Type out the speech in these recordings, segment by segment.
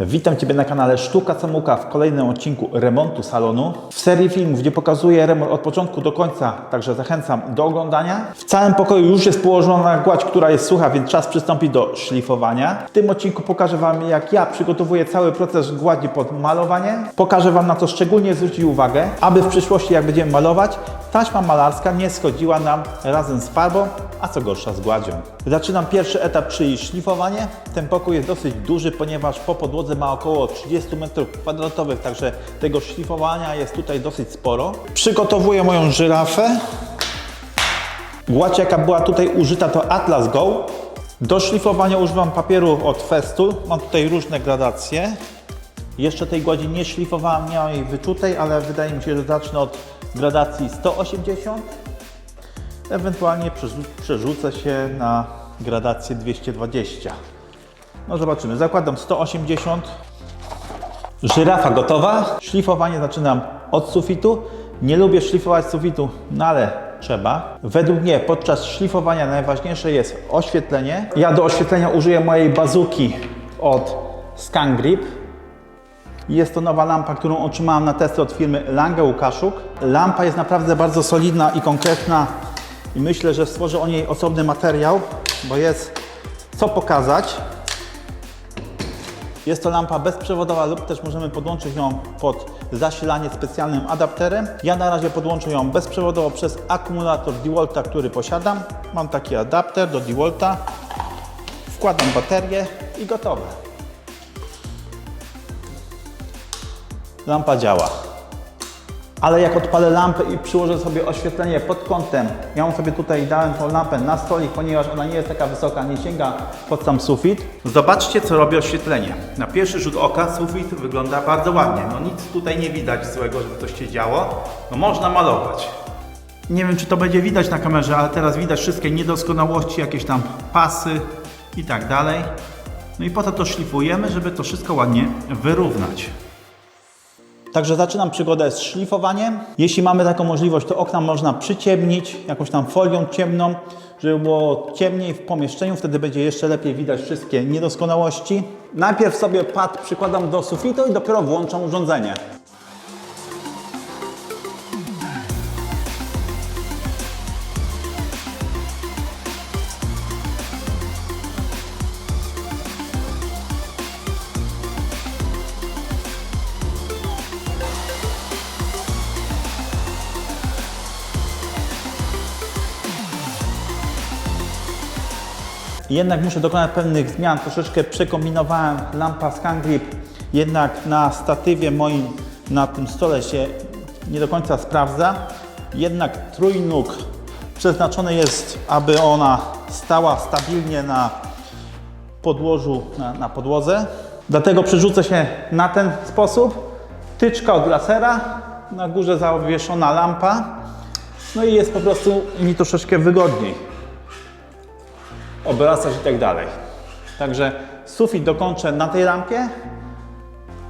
Witam Ciebie na kanale Sztuka Samuka w kolejnym odcinku remontu salonu. W serii filmów, gdzie pokazuję remont od początku do końca, także zachęcam do oglądania. W całym pokoju już jest położona gładź, która jest sucha, więc czas przystąpić do szlifowania. W tym odcinku pokażę Wam, jak ja przygotowuję cały proces gładzi pod malowanie. Pokażę Wam, na co szczególnie zwrócić uwagę, aby w przyszłości, jak będziemy malować, taśma malarska nie schodziła nam razem z farbą, a co gorsza z gładzią. Zaczynam pierwszy etap, czyli szlifowanie. Ten pokój jest dosyć duży, ponieważ po podłodze ma około 30 m2, także tego szlifowania jest tutaj dosyć sporo. Przygotowuję moją żyrafę. Gładź jaka była tutaj użyta to Atlas Go. Do szlifowania używam papieru od Festu. Mam tutaj różne gradacje. Jeszcze tej gładzi nie szlifowałem, nie mam jej wyczutej, ale wydaje mi się, że zacznę od gradacji 180. Ewentualnie przerzu- przerzucę się na gradację 220. No zobaczymy. Zakładam 180. Żyrafa gotowa. Szlifowanie zaczynam od sufitu. Nie lubię szlifować sufitu, no ale trzeba. Według mnie podczas szlifowania najważniejsze jest oświetlenie. Ja do oświetlenia użyję mojej bazuki od Scan Grip. Jest to nowa lampa, którą otrzymałem na testy od firmy Lange Łukaszuk. Lampa jest naprawdę bardzo solidna i konkretna i myślę, że stworzę o niej osobny materiał, bo jest co pokazać. Jest to lampa bezprzewodowa lub też możemy podłączyć ją pod zasilanie specjalnym adapterem. Ja na razie podłączę ją bezprzewodowo przez akumulator DeWalta, który posiadam. Mam taki adapter do DeWalta. Wkładam baterię i gotowe. Lampa działa. Ale jak odpalę lampę i przyłożę sobie oświetlenie pod kątem, ja ją sobie tutaj dałem tą lampę na stolik, ponieważ ona nie jest taka wysoka, nie sięga pod sam sufit. Zobaczcie, co robi oświetlenie. Na pierwszy rzut oka sufit wygląda bardzo ładnie. No nic tutaj nie widać złego, żeby coś się działo. No można malować. Nie wiem, czy to będzie widać na kamerze, ale teraz widać wszystkie niedoskonałości, jakieś tam pasy i tak dalej. No i po to to szlifujemy, żeby to wszystko ładnie wyrównać. Także zaczynam przygodę z szlifowaniem. Jeśli mamy taką możliwość, to okna można przyciemnić jakąś tam folią ciemną, żeby było ciemniej w pomieszczeniu, wtedy będzie jeszcze lepiej widać wszystkie niedoskonałości. Najpierw sobie pad przykładam do sufitu i dopiero włączam urządzenie. Jednak muszę dokonać pewnych zmian. Troszeczkę przekombinowałem lampa Scan Grip. Jednak na statywie moim na tym stole się nie do końca sprawdza. Jednak trójnóg przeznaczony jest, aby ona stała stabilnie na podłożu, na, na podłodze. Dlatego przerzucę się na ten sposób. Tyczka od lasera, na górze zawieszona lampa. No i jest po prostu mi troszeczkę wygodniej obracać i tak dalej. Także sufit dokończę na tej lampie,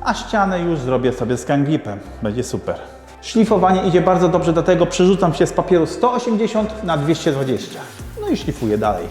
a ścianę już zrobię sobie z kanglipem. Będzie super. Szlifowanie idzie bardzo dobrze, dlatego przerzucam się z papieru 180 na 220. No i szlifuję dalej.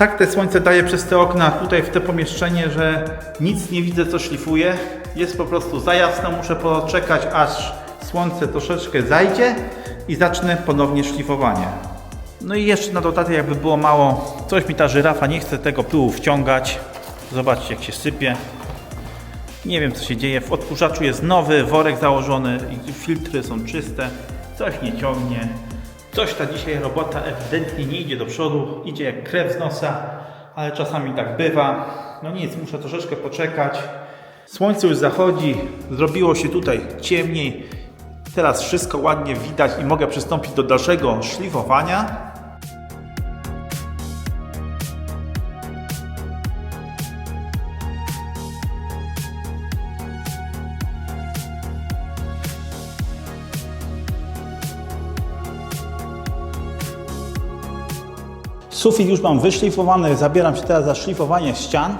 Tak te słońce daje przez te okna tutaj w te pomieszczenie, że nic nie widzę co szlifuje. Jest po prostu za jasno, muszę poczekać aż słońce troszeczkę zajdzie i zacznę ponownie szlifowanie. No i jeszcze na dodatek jakby było mało, coś mi ta żyrafa nie chce tego pyłu wciągać. Zobaczcie jak się sypie. Nie wiem co się dzieje, w odkurzaczu jest nowy, worek założony, filtry są czyste, coś nie ciągnie. Coś ta dzisiaj robota ewidentnie nie idzie do przodu, idzie jak krew z nosa, ale czasami tak bywa. No nic, muszę troszeczkę poczekać. Słońce już zachodzi, zrobiło się tutaj ciemniej. Teraz wszystko ładnie widać i mogę przystąpić do dalszego szlifowania. Sufit już mam wyszlifowany, zabieram się teraz za szlifowanie ścian.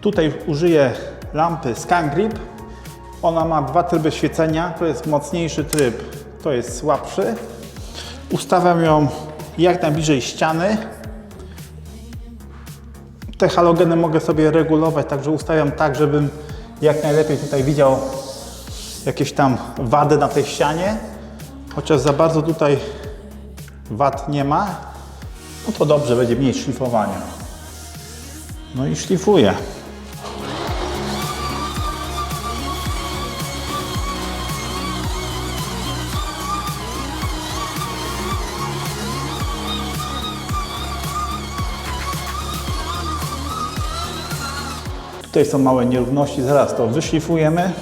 Tutaj użyję lampy Scan Grip. Ona ma dwa tryby świecenia, to jest mocniejszy tryb, to jest słabszy. Ustawiam ją jak najbliżej ściany. Te halogeny mogę sobie regulować, także ustawiam tak, żebym jak najlepiej tutaj widział jakieś tam wady na tej ścianie. Chociaż za bardzo tutaj wad nie ma, no to dobrze, będzie mniej szlifowania. No i szlifuję. Tutaj są małe nierówności, zaraz to wyszlifujemy.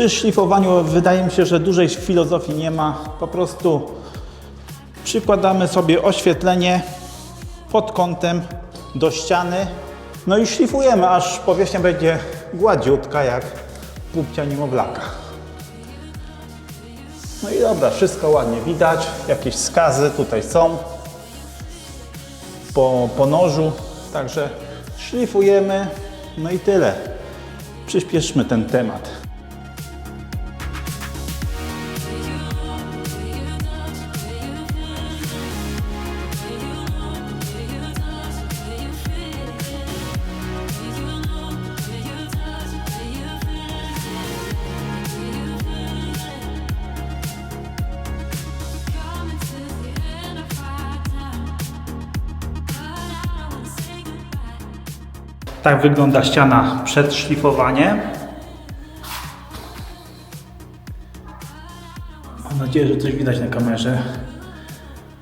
Przy szlifowaniu wydaje mi się, że dużej filozofii nie ma. Po prostu przykładamy sobie oświetlenie pod kątem do ściany. No i szlifujemy, aż powierzchnia będzie gładziutka jak pupcia niemowlaka. No i dobra, wszystko ładnie widać. Jakieś skazy tutaj są po, po nożu. Także szlifujemy. No i tyle. Przyspieszmy ten temat. Tak wygląda ściana przed szlifowaniem. Mam nadzieję, że coś widać na kamerze.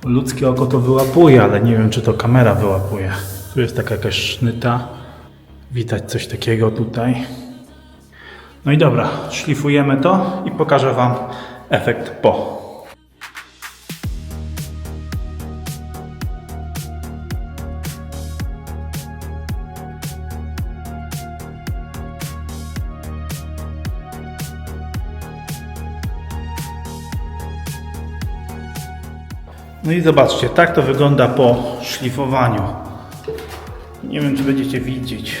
Ludzkie oko to wyłapuje, ale nie wiem, czy to kamera wyłapuje. Tu jest taka jakaś sznyta. Widać coś takiego tutaj. No i dobra, szlifujemy to i pokażę Wam efekt po. No i zobaczcie, tak to wygląda po szlifowaniu. Nie wiem, czy będziecie widzieć.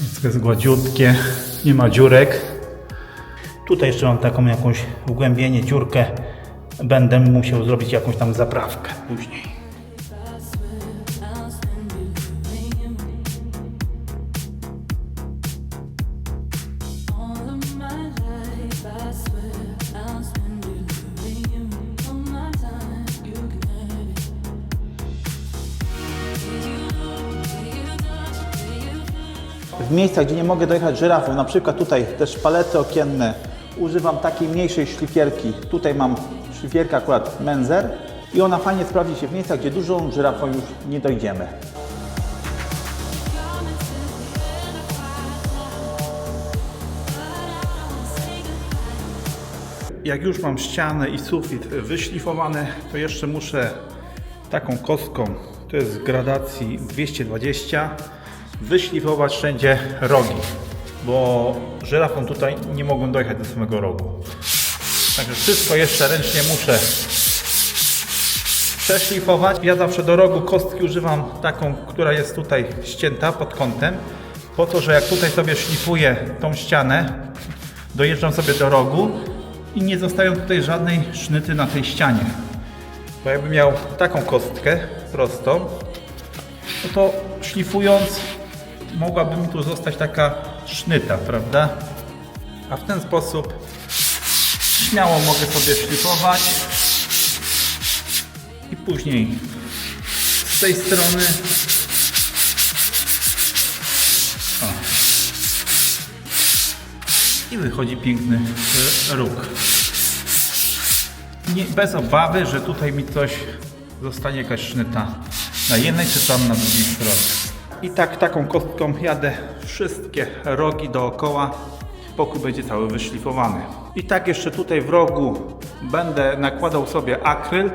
Wszystko jest gładziutkie, nie ma dziurek. Tutaj jeszcze mam taką jakąś wgłębienie, dziurkę. Będę musiał zrobić jakąś tam zaprawkę później. W miejscach, gdzie nie mogę dojechać żyrafą, na przykład tutaj te szpalety okienne, używam takiej mniejszej szlifierki. Tutaj mam szlifierkę akurat Menzer i ona fajnie sprawdzi się w miejscach, gdzie dużą żyrafą już nie dojdziemy. Jak już mam ścianę i sufit wyszlifowane, to jeszcze muszę taką kostką, to jest z gradacji 220, wyszlifować wszędzie rogi, bo żyrafą tutaj nie mogą dojechać do samego rogu. Także wszystko jeszcze ręcznie muszę przeszlifować. Ja zawsze do rogu kostki używam taką, która jest tutaj ścięta pod kątem, po to, że jak tutaj sobie szlifuję tą ścianę, dojeżdżam sobie do rogu i nie zostają tutaj żadnej sznyty na tej ścianie. Bo jakbym miał taką kostkę prostą, no to szlifując mogłaby mi tu zostać taka sznyta, prawda? A w ten sposób śmiało mogę sobie szlifować i później z tej strony o. i wychodzi piękny e, róg. Nie, bez obawy, że tutaj mi coś zostanie jakaś sznyta na jednej czy tam na drugiej stronie. I tak taką kostką jadę wszystkie rogi dookoła. Pokój będzie cały wyszlifowany. I tak jeszcze tutaj w rogu będę nakładał sobie akryl,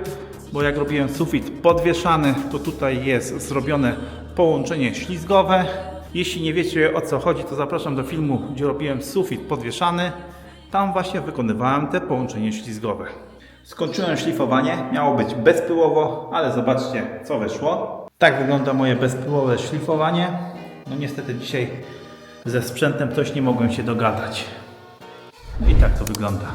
bo jak robiłem sufit podwieszany, to tutaj jest zrobione połączenie ślizgowe. Jeśli nie wiecie o co chodzi, to zapraszam do filmu, gdzie robiłem sufit podwieszany. Tam właśnie wykonywałem te połączenie ślizgowe. Skończyłem szlifowanie, miało być bezpyłowo, ale zobaczcie co wyszło. Tak wygląda moje bezpyłowe szlifowanie. No niestety dzisiaj ze sprzętem coś nie mogłem się dogadać. No i tak to wygląda.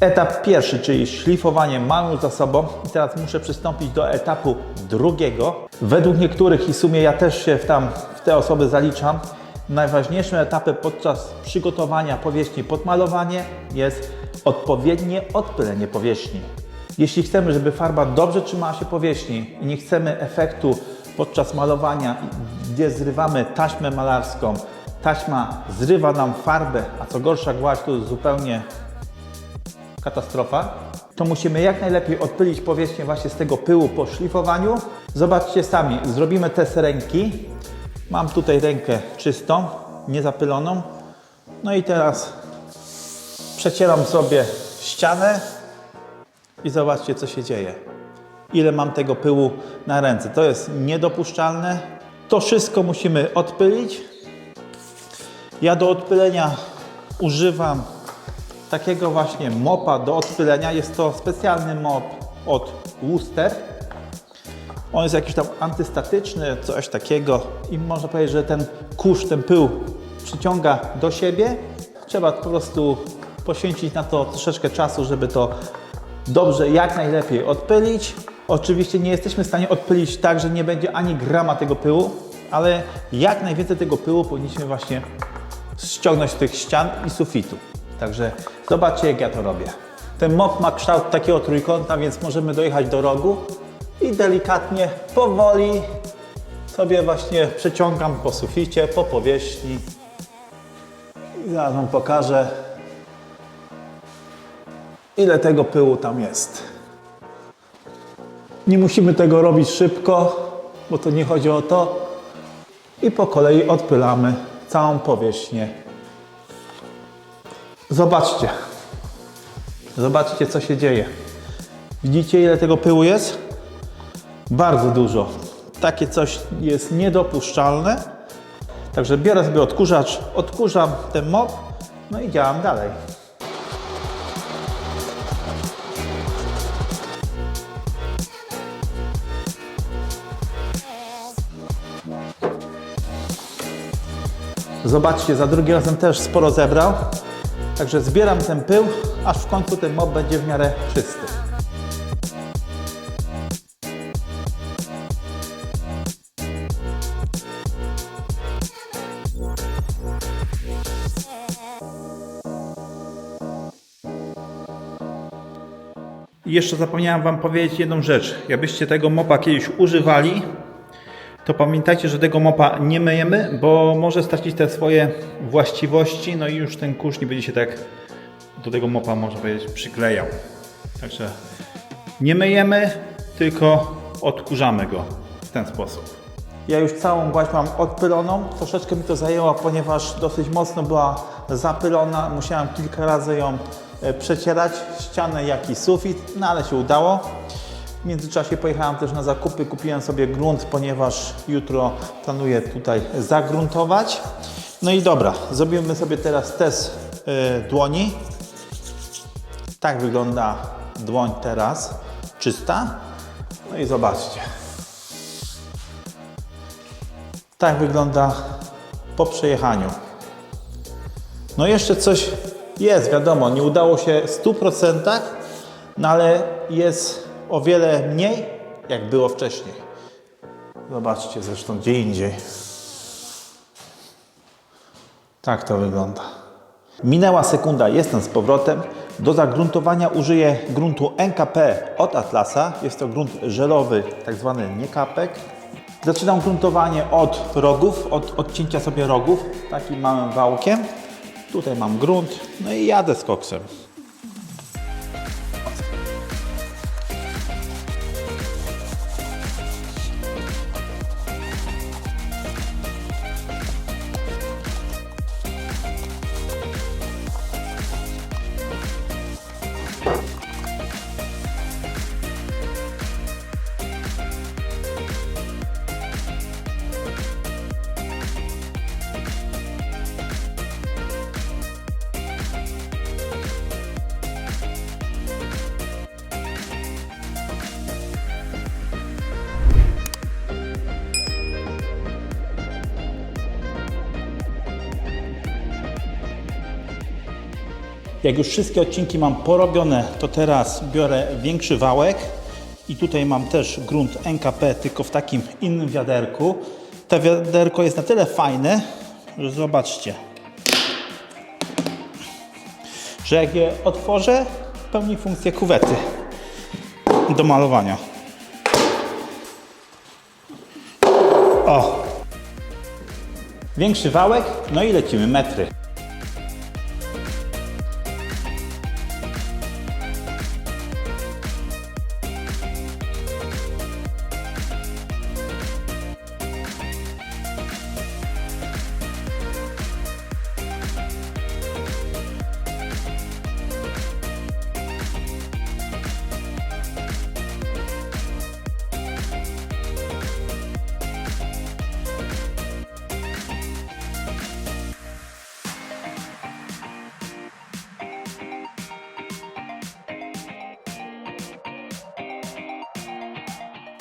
Etap pierwszy, czyli szlifowanie mam już za sobą i teraz muszę przystąpić do etapu drugiego. Według niektórych i w sumie ja też się w, tam, w te osoby zaliczam. Najważniejszym etapem podczas przygotowania powierzchni pod malowanie jest odpowiednie odpylenie powierzchni. Jeśli chcemy, żeby farba dobrze trzymała się powierzchni i nie chcemy efektu podczas malowania, gdzie zrywamy taśmę malarską, taśma zrywa nam farbę, a co gorsza gładź to jest zupełnie katastrofa, to musimy jak najlepiej odpylić powierzchnię właśnie z tego pyłu po szlifowaniu. Zobaczcie sami, zrobimy test ręki. Mam tutaj rękę czystą, niezapyloną. No i teraz przecieram sobie ścianę i zobaczcie co się dzieje. Ile mam tego pyłu na ręce. To jest niedopuszczalne. To wszystko musimy odpylić. Ja do odpylenia używam takiego właśnie mopa do odpylenia. Jest to specjalny mop od Wooster. On jest jakiś tam antystatyczny, coś takiego i można powiedzieć, że ten kurz, ten pył przyciąga do siebie. Trzeba po prostu poświęcić na to troszeczkę czasu, żeby to dobrze, jak najlepiej odpylić. Oczywiście nie jesteśmy w stanie odpylić tak, że nie będzie ani grama tego pyłu, ale jak najwięcej tego pyłu powinniśmy właśnie ściągnąć z tych ścian i sufitu. Także zobaczcie, jak ja to robię. Ten mop ma kształt takiego trójkąta, więc możemy dojechać do rogu i delikatnie, powoli sobie właśnie przeciągam po suficie, po powierzchni. I zaraz Wam pokażę, ile tego pyłu tam jest. Nie musimy tego robić szybko, bo to nie chodzi o to. I po kolei odpylamy całą powierzchnię. Zobaczcie. Zobaczcie, co się dzieje. Widzicie, ile tego pyłu jest? Bardzo dużo. Takie coś jest niedopuszczalne. Także biorę sobie odkurzacz, odkurzam ten mop, no i działam dalej. Zobaczcie, za drugim razem też sporo zebrał. Także zbieram ten pył, aż w końcu ten mop będzie w miarę czysty. I jeszcze zapomniałem Wam powiedzieć jedną rzecz. Jakbyście tego mopa kiedyś używali, to pamiętajcie, że tego mopa nie myjemy, bo może stracić te swoje właściwości, no i już ten kurz nie będzie się tak do tego mopa, można powiedzieć, przyklejał. Także nie myjemy, tylko odkurzamy go w ten sposób. Ja już całą gładź mam odpyloną. Troszeczkę mi to zajęło, ponieważ dosyć mocno była zapylona. Musiałem kilka razy ją e, przecierać, ścianę jak i sufit, no ale się udało. W międzyczasie pojechałem też na zakupy, kupiłem sobie grunt, ponieważ jutro planuję tutaj zagruntować. No i dobra, zrobimy sobie teraz test y, dłoni. Tak wygląda dłoń teraz, czysta. No i zobaczcie. Tak wygląda po przejechaniu. No jeszcze coś jest, wiadomo, nie udało się w 100%, no ale jest o wiele mniej, jak było wcześniej. Zobaczcie zresztą gdzie indziej. Tak to wygląda. Minęła sekunda, jestem z powrotem. Do zagruntowania użyję gruntu NKP od Atlasa. Jest to grunt żelowy, tak zwany niekapek. Zaczynam gruntowanie od rogów, od odcięcia sobie rogów takim małym wałkiem. Tutaj mam grunt, no i jadę z koksem. Jak już wszystkie odcinki mam porobione, to teraz biorę większy wałek i tutaj mam też grunt NKP, tylko w takim innym wiaderku. To wiaderko jest na tyle fajne, że zobaczcie, że jak je otworzę, pełni funkcję kuwety do malowania. O! Większy wałek, no i lecimy metry.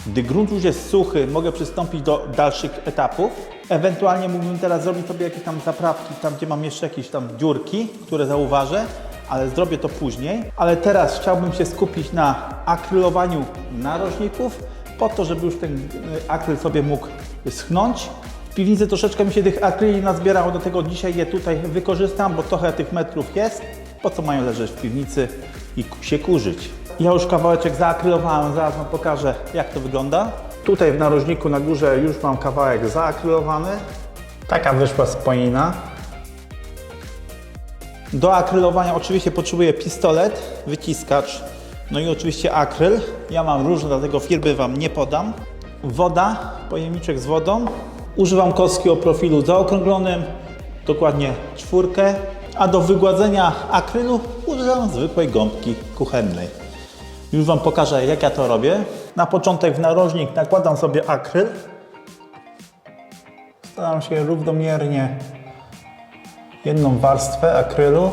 Gdy grunt już jest suchy, mogę przystąpić do dalszych etapów. Ewentualnie mógłbym teraz zrobić sobie jakieś tam zaprawki, tam gdzie mam jeszcze jakieś tam dziurki, które zauważę, ale zrobię to później. Ale teraz chciałbym się skupić na akrylowaniu narożników, po to, żeby już ten y, akryl sobie mógł schnąć. W piwnicy troszeczkę mi się tych akryli nazbierało, dlatego dzisiaj je tutaj wykorzystam, bo trochę tych metrów jest. Po co mają leżeć w piwnicy i się kurzyć? Ja już kawałeczek zaakrylowałem, zaraz Wam pokażę jak to wygląda. Tutaj w narożniku na górze już mam kawałek zaakrylowany. Taka wyszła spoina. Do akrylowania oczywiście potrzebuję pistolet, wyciskacz, no i oczywiście akryl. Ja mam różne, dlatego firmy Wam nie podam. Woda, pojemniczek z wodą. Używam kostki o profilu zaokrąglonym, dokładnie czwórkę. A do wygładzenia akrylu używam zwykłej gąbki kuchennej. Już Wam pokażę jak ja to robię. Na początek w narożnik nakładam sobie akryl. Staram się równomiernie jedną warstwę akrylu.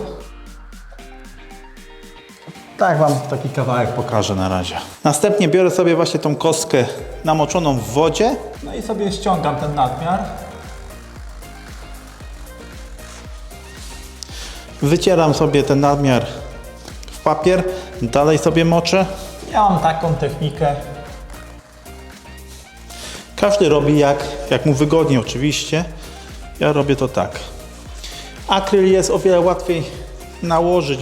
Tak Wam taki kawałek pokażę na razie. Następnie biorę sobie właśnie tą kostkę namoczoną w wodzie. No i sobie ściągam ten nadmiar. Wycieram sobie ten nadmiar w papier. Dalej sobie moczę. Ja mam taką technikę. Każdy robi jak, jak mu wygodnie oczywiście. Ja robię to tak. Akryl jest o wiele łatwiej nałożyć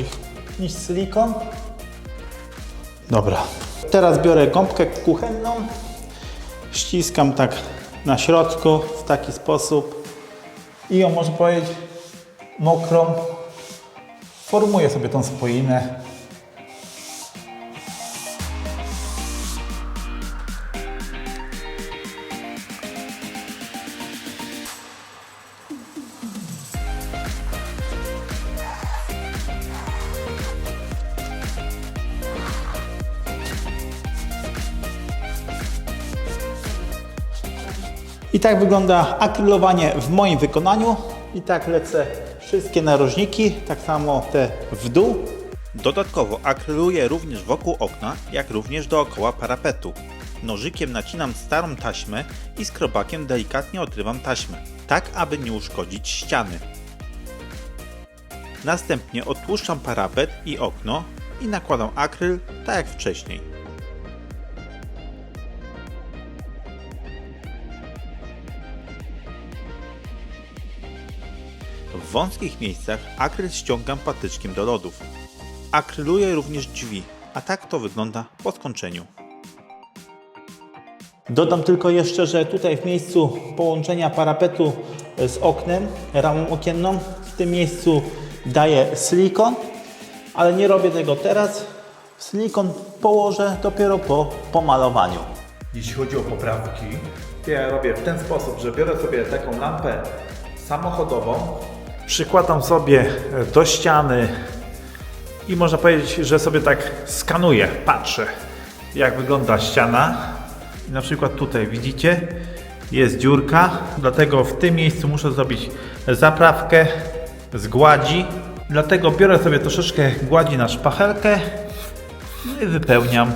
niż silikon. Dobra. Teraz biorę gąbkę kuchenną, ściskam tak na środku w taki sposób i ją można powiedzieć mokrą. Formuję sobie tą spoinę. Tak wygląda akrylowanie w moim wykonaniu. I tak lecę wszystkie narożniki, tak samo te w dół. Dodatkowo akryluję również wokół okna, jak również dookoła parapetu. Nożykiem nacinam starą taśmę i skrobakiem delikatnie odrywam taśmę, tak aby nie uszkodzić ściany. Następnie odtłuszczam parapet i okno i nakładam akryl tak jak wcześniej. W wąskich miejscach akryl ściągam patyczkiem do lodów. Akryluję również drzwi, a tak to wygląda po skończeniu. Dodam tylko jeszcze, że tutaj w miejscu połączenia parapetu z oknem, ramą okienną, w tym miejscu daję silikon, ale nie robię tego teraz. Silikon położę dopiero po pomalowaniu. Jeśli chodzi o poprawki, to ja robię w ten sposób, że biorę sobie taką lampę samochodową, przykładam sobie do ściany i można powiedzieć, że sobie tak skanuję, patrzę jak wygląda ściana. Na przykład tutaj widzicie, jest dziurka, dlatego w tym miejscu muszę zrobić zaprawkę z gładzi. Dlatego biorę sobie troszeczkę gładzi na szpachelkę i wypełniam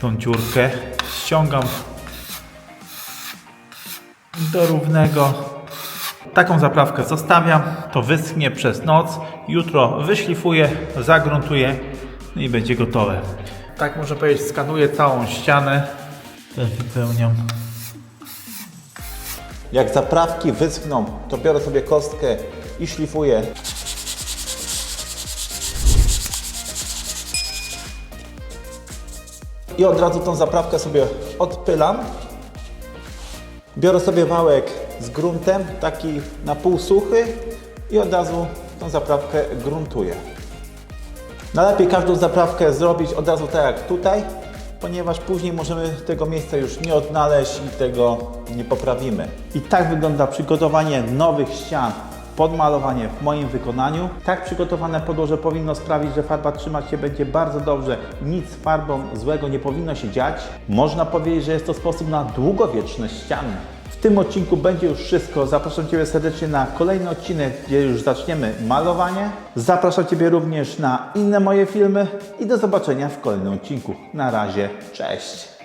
tą dziurkę. Ściągam do równego Taką zaprawkę zostawiam, to wyschnie przez noc. Jutro wyszlifuję, zagruntuję i będzie gotowe. Tak można powiedzieć, skanuję całą ścianę. Też wypełniam. Jak zaprawki wyschną, to biorę sobie kostkę i szlifuję. I od razu tą zaprawkę sobie odpylam. Biorę sobie wałek z gruntem, taki na pół suchy i od razu tą zaprawkę gruntuję. Najlepiej każdą zaprawkę zrobić od razu tak jak tutaj, ponieważ później możemy tego miejsca już nie odnaleźć i tego nie poprawimy. I tak wygląda przygotowanie nowych ścian pod malowanie w moim wykonaniu. Tak przygotowane podłoże powinno sprawić, że farba trzymać się będzie bardzo dobrze. Nic z farbą złego nie powinno się dziać. Można powiedzieć, że jest to sposób na długowieczne ściany. W tym odcinku będzie już wszystko. Zapraszam Ciebie serdecznie na kolejny odcinek, gdzie już zaczniemy malowanie. Zapraszam Ciebie również na inne moje filmy i do zobaczenia w kolejnym odcinku. Na razie, cześć!